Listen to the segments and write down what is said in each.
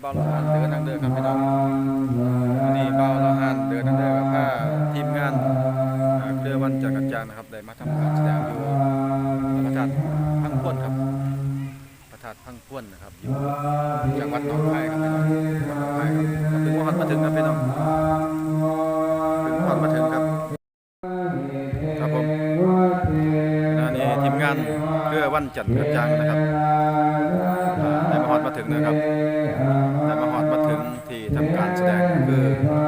เบาละหานเดินทางเดินครับพี่น้องวันนี้เบาละหานเดินทางเดินกับผ้าทีมงานเครือวันจักรจานนะครับได้มาทำการแสดงอยู่พระธาตุพังพ้วนครับพระธาตุพังพ้วนนะครับอยู่จังหวัดหนองคายครับพี่น้องจังหวัดหนองคายครับถึงวันมาถึงครับพี่น้องถึงวันมาถึงครับ ครับผมอันนี้ทีมงานเครือวันจักรจางนะครับ ถึงนะครับได้มาฮอดมาถึงที่ทำการแสดงคือพระ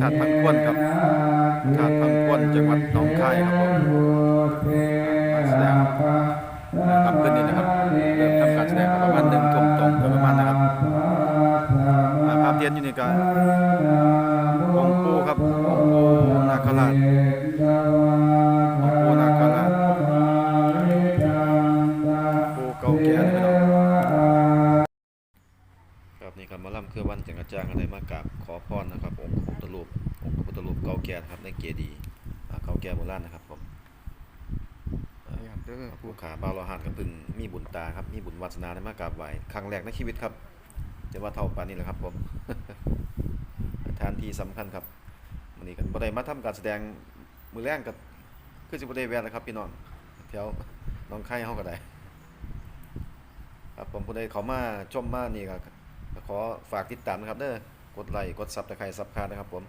ธาตุพังควนครับพระธาตุพังควนจังหวัดหนองคายครับผมแสดงนะครับคืนนี้นะครับเริ่มทำการแสดงประมาณหนึ่งทุ่มตรงประมาณนะครับภาพเทียนอยู่นี่ก็องค์ปูครับองค์ปูนาคราช ปู่เก่าแก่นครับนี่ครับมาล่ำคือวันจังกระจ้างอะไรมากราบขอพรนะครับ องค์พระพุทธรูปองค์พระพุทธรูปเก่าแก่นะครับในเจดีย์อ่าเก่าแก่โบราณนะครับผมผู้ขาบาวรหันกับพึ่งมีบุญตาครับมีบุญวาสนาได้มากราบไหวครั้งแรกในชีวิตครับจะว่าเท่าปานนี้แหละครับผมสถานที่สำคัญครับวันนี้กันบ่ได้มาทำการแสดงมือแรงกับคือสิบ่ได้แวะแล้วครับพี่น้องแถวหน้องไข่เฮาก็ได้ ผมผู้ใดเขามาชมมานี่ก็ขอฝากติดตามนะครับเด้อกดไลค์กดซับตะไคร้ซับคาร์นะครับผม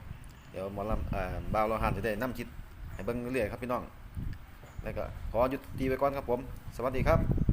เดี๋ยวหมอลำอ่าบ่าวเราหันจะได้นํคิดให้เบิ่งเรื่อยๆครับพี่น้องแล้วก็ขอหยุดตีไว้ก่อนครับผม สวัสดีครับ